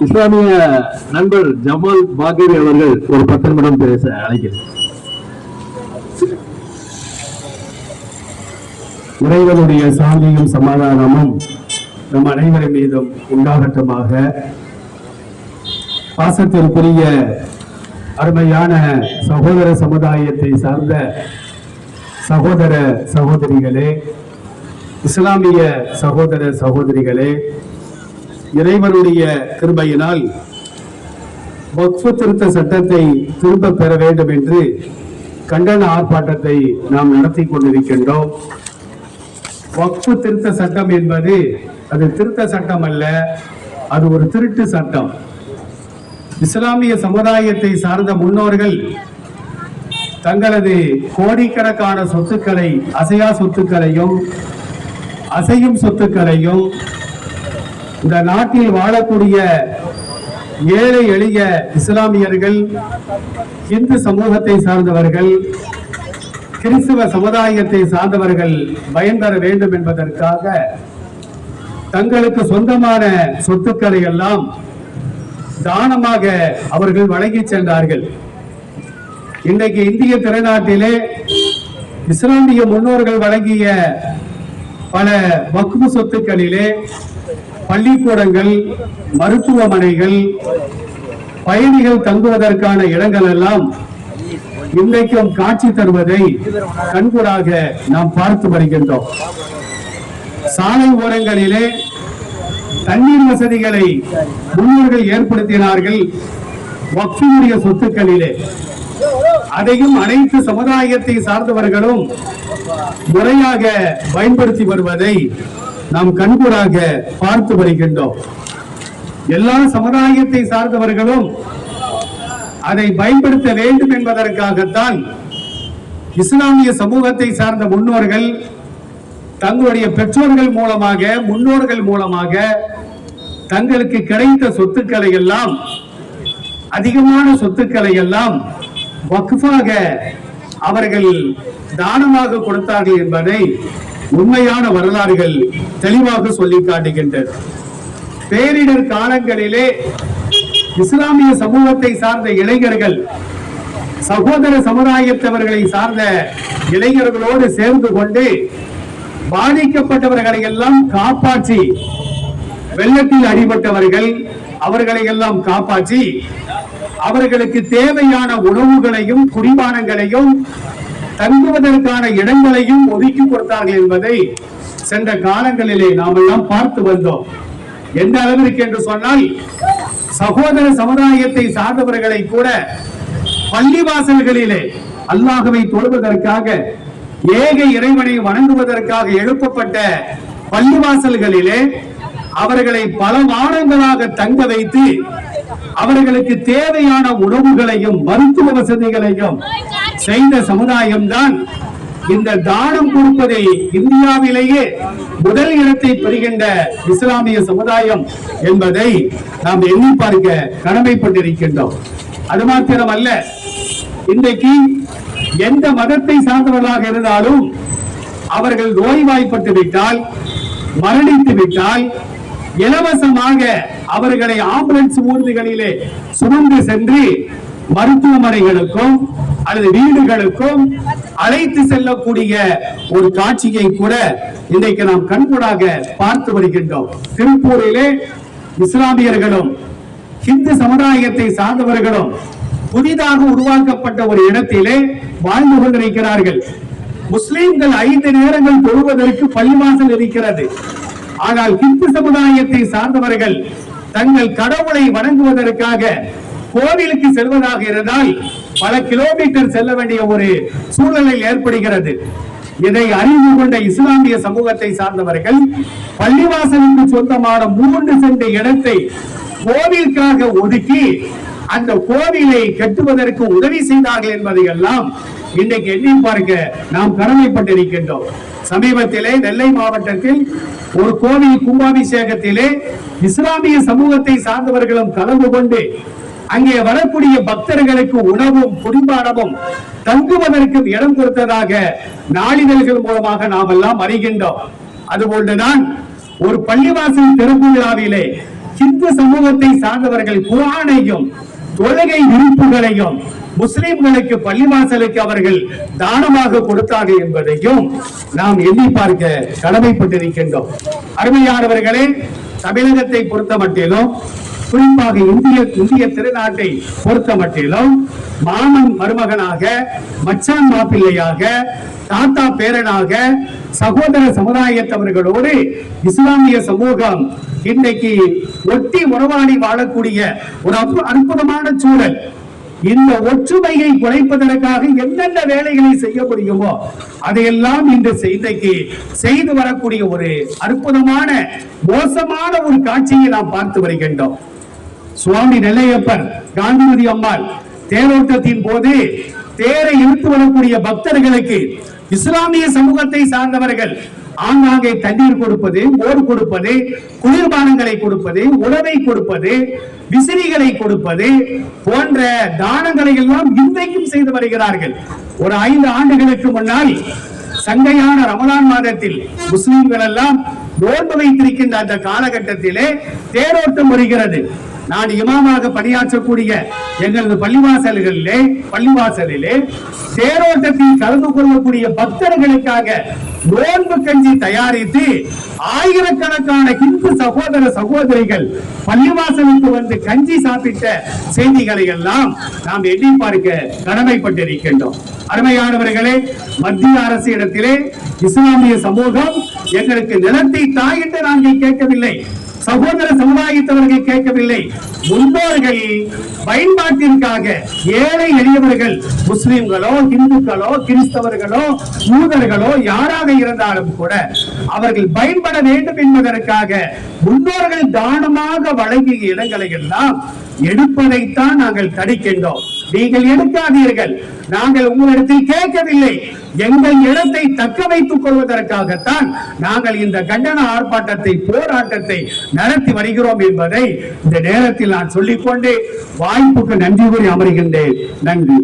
இஸ்லாமிய நண்பர் Jamal Bagheri அவர்கள் ஒரு பத்து நிமிடம் பேச அழைக்கிறேன் இறைவனுடைய சாந்தியும் சமாதானமும் நம் அனைவரின் மீதும் உண்டாகட்டுமாக. பாசத்திற்குரிய அருமையான சகோதர சமுதாயத்தை சார்ந்த சகோதர சகோதரிகளே இஸ்லாமிய சகோதர சகோதரிகளே இறைவனுடைய கிருபையினால் வக்ஃபு திருத்த சட்டத்தை திரும்ப பெற வேண்டும் என்று கண்டன ஆர்ப்பாட்டத்தை நாம் நடத்தி கொண்டிருக்கின்றோம். வக்ஃபு திருத்த சட்டம் என்பது அது திருத்த சட்டம் அல்ல அது ஒரு திருட்டு சட்டம். இஸ்லாமிய சமுதாயத்தை சார்ந்த முன்னோர்கள் தங்களது கோடிக்கணக்கான சொத்துக்களை அசையா சொத்துக்களையும் அசையும் சொத்துக்களையும் இந்த நாட்டில் வாழக்கூடிய ஏழை எளிய இஸ்லாமியர்கள் இந்து சமூகத்தை சார்ந்தவர்கள் கிறிஸ்துவ சமுதாயத்தை சார்ந்தவர்கள் பயன்பெற வேண்டும் என்பதற்காக தங்களுக்கு சொந்தமான சொத்துக்களை எல்லாம் தானமாக அவர்கள் வழங்கி சென்றார்கள். இன்றைக்கு இந்திய திருநாட்டிலே இஸ்லாமிய முன்னோர்கள் வழங்கிய பல வக்ஃபு சொத்துக்களிலே பள்ளிக்கூடங்கள் மருத்துவமனைகள் பயணிகள் தங்குவதற்கான இடங்கள் எல்லாம் இன்றைக்கும் காட்சி தருவதை கண்கூடாக நாம் பார்த்து வருகின்றோம். சாலை ஓரங்களிலே தண்ணீர் வசதிகளை முன்னோர்கள் ஏற்படுத்தினார்கள் வக்ஃபினுடைய சொத்துக்களிலே. அதையும் அனைத்து சமுதாயத்தை சார்ந்தவர்களும் முறையாக பயன்படுத்தி வருவதை நாம் கண்கூடாக பார்த்து வருகின்றோம். எல்லா சமுதாயத்தை சார்ந்தவர்களும் அதை பயன்படுத்த வேண்டும் என்பதற்காகத்தான் இஸ்லாமிய சமூகத்தை சார்ந்த முன்னோர்கள் தங்களுடைய பெற்றோர்கள் மூலமாக முன்னோர்கள் மூலமாக தங்களுக்கு கிடைத்த சொத்துக்களை எல்லாம் அதிகமான சொத்துக்களை எல்லாம் வக்ஃபாக அவர்கள் தானமாக கொடுத்தார்கள் என்பதை உண்மையான வரலாறுகள் தெளிவாக சொல்லி காட்டுகின்றன. பேரிடர் காலங்களிலே இஸ்லாமிய சமூகத்தை சார்ந்த இளைஞர்கள் சகோதர சமுதாயத்தவர்களை சார்ந்த இளைஞர்களோடு சேர்ந்து கொண்டு பாதிக்கப்பட்டவர்களை எல்லாம் காப்பாற்றி வெள்ளத்தில் அடிபட்டவர்கள் அவர்களை எல்லாம் காப்பாற்றி அவர்களுக்கு தேவையான உணவுகளையும் குடிபானங்களையும் தங்குவதற்கான இடங்களையும் ஒதுக்கி கொடுத்தார்கள் என்பதை சென்ற காலங்களிலே நாம் எல்லாம் பார்த்து வந்தோம். எந்த அளவிற்கு என்று சொன்னால் சகோதர சமுதாயத்தை சார்ந்தவர்களை கூட பள்ளிவாசல்களிலே அல்லாஹவை தொழுவதற்காக ஏக இறைவனை வணங்குவதற்காக எழுப்பப்பட்ட பள்ளிவாசல்களிலே அவர்களை பல மாதங்களாக தங்க வைத்து அவர்களுக்கு தேவையான உணவுகளையும் மருத்துவ வசதிகளையும் செய்த சமுதாயம்தான் இந்த தானம் கொடுப்பதை இந்தியாவிலேயே முதல் இடத்தை பெறுகின்ற இஸ்லாமிய சமுதாயம் என்பதை நாம் எண்ணி பார்க்க கடமைப்பட்டிருக்கின்றோம். அது மாத்திரம் அல்ல இன்றைக்கு எந்த மதத்தை சார்ந்தவர்களாக இருந்தாலும் அவர்கள் நோய்வாய்ப்பட்டு விட்டால் மரணித்து விட்டால் இலவசமாக அவர்களை ஆம்புலன்ஸ் ஊர்திகளிலே சுமந்து சென்று மருத்துவமனைகளுக்கும் அல்லது வீடுகளுக்கும் அழைத்து செல்லக்கூடிய ஒரு காட்சியை கூட இன்றைக்கு நாம் கண்கூடாக பார்த்து வருகின்றோம். திருப்பூரிலே இஸ்லாமியர்களும் இந்து சமுதாயத்தை சார்ந்தவர்களும் புதிதாக உருவாக்கப்பட்ட ஒரு இடத்திலே வாழ்ந்து கொண்டிருக்கிறார்கள். முஸ்லிம்கள் ஐந்து நேரங்கள் தொழுவதற்கு பள்ளிவாசல் இருக்கிறது. ஆனால் இந்து சமுதாயத்தை சார்ந்தவர்கள் தங்கள் கடவுளை வணங்குவதற்காக கோவிலுக்கு செல்வதாக இருந்தால் பல கிலோமீட்டர் செல்ல வேண்டிய ஒரு சூழ்நிலை ஏற்படுகிறது. இதை அறிந்து கொண்ட இஸ்லாமிய சமூகத்தை சார்ந்தவர்கள் பள்ளிவாசலுக்கு சொந்தமான மூன்று சென்ற இடத்தை கோவிலுக்காக ஒதுக்கி அந்த கோவிலை கட்டுவதற்கு உதவி செய்தார்கள் என்பதை எல்லாம் இன்றைக்கு எண்ணி பார்க்க நாம் கடமைப்பட்டிருக்கின்றோம். சமீபத்திலே நெல்லை மாவட்டத்தில் ஒரு கோவில் கும்பாபிஷேகத்திலே இஸ்லாமிய சமூகத்தை சார்ந்தவர்களும் கலந்து கொண்டு அங்கே வரக்கூடிய பக்தர்களுக்கு உணவும் குடிபானமும் தங்குவதற்கும் இடம் கொடுத்ததாக நாளிதழ்கள் மூலமாக நாம் எல்லாம் அறிகின்றோம். அதுபோன்றுதான் ஒரு பள்ளிவாசல் திறப்பு விழாவிலே இந்து சமூகத்தை சார்ந்தவர்கள் குரானையும் தொழுகை விருப்புகளையும் முஸ்லிம்களுக்கு பள்ளிவாசலுக்கு அவர்கள் தானமாக கொடுத்தார்கள் என்பதையும் நாம் எண்ணி பார்க்க கடமைப்பட்டிருக்கின்றோம். அருமையானவர்களே தமிழகத்தை பொறுத்த மட்டிலும் குறிப்பாக இந்திய இந்திய திருநாட்டை பொறுத்த மட்டிலும் மாமன் மருமகனாக மச்சான் மாப்பிள்ளையாக தாத்தா பேரனாக சகோதர சமுதாயத்தவர்களோடு இஸ்லாமிய சமூகம் இன்னைக்கு ஒட்டி உறவாடி வாழக்கூடிய ஒரு அற்புதமான சூழல். இந்த ஒற்றுமையை குறைப்பதற்காக என்னென்ன வேலைகளை செய்ய முடியுமோ அதையெல்லாம் இன்று இன்றைக்கு செய்து வரக்கூடிய ஒரு அற்புதமான மோசமான ஒரு காட்சியை நாம் பார்த்து வருகின்றோம். சுவாமி நெல்லையப்பன் காந்திமதி அம்மாள் தேரோட்டத்தின் போது தேரை இழுத்து வரக்கூடிய பக்தர்களுக்கு இஸ்லாமிய சமூகத்தை சார்ந்தவர்கள் ஆங்காங்கே தண்ணீர் கொடுப்பது மோர் கொடுப்பது குளிர்பானங்களை கொடுப்பது உணவை கொடுப்பது விசிறிகளை கொடுப்பது போன்ற தானங்களை எல்லாம் இன்றைக்கும் செய்து வருகிறார்கள். ஒரு ஐந்து ஆண்டுகளுக்கு முன்னால் சங்கையான ரமலான் மாதத்தில் முஸ்லிம்கள் எல்லாம் நோன்பு வைத்திருக்கின்ற அந்த காலகட்டத்திலே தேரோட்டம் வருகிறது. நான் இமாமாக பணியாற்றக்கூடிய எங்களது பள்ளிவாசல்களிலே பள்ளிவாசலிலே தேரோட்டத்தில் கலந்து கொள்ளக்கூடிய பக்தர்களுக்காக நோன்பு கஞ்சி தயாரித்து ஆயிரக்கணக்கான இந்து சகோதர சகோதரிகள் பள்ளிவாசலுக்கு வந்து கஞ்சி சாப்பிட்ட செய்திகளை எல்லாம் நாம் எண்ணி பார்க்க கடமைப்பட்டிருக்கின்றோம். அருமையானவர்களே மத்திய அரசு இடத்திலே இஸ்லாமிய சமூகம் எங்களுக்கு நிலத்தை தாயிட்டு என்று நாங்கள் கேட்கவில்லை. சகோதர சமுதாயத்தவர்கள் கேட்கவில்லை. முன்னோர்கள் பயன்பாட்டிற்காக ஏழை எளியவர்கள் முஸ்லிம்களோ இந்துக்களோ கிறிஸ்தவர்களோ யூதர்களோ யாராக இருந்தாலும் கூட அவர்கள் பயன்பட வேண்டும் என்பதற்காக முன்னோர்கள் தானமாக வழங்கிய இடங்களை எல்லாம் எடுப்பதைத்தான் நாங்கள் தடுக்கின்றோம். நீங்கள் எடுக்காதீர்கள். நாங்கள் உங்களிடத்தில் கேட்கவில்லை. எங்கள் இடத்தை தக்க வைத்துக் கொள்வதற்காகத்தான் நாங்கள் இந்த கண்டன ஆர்ப்பாட்டத்தை போராட்டத்தை நடத்தி வருகிறோம் என்பதை இந்த நேரத்தில் நான் சொல்லிக்கொண்டு வாய்ப்புக்கு நன்றி கூறி அமர்கின்றேன். நன்றி.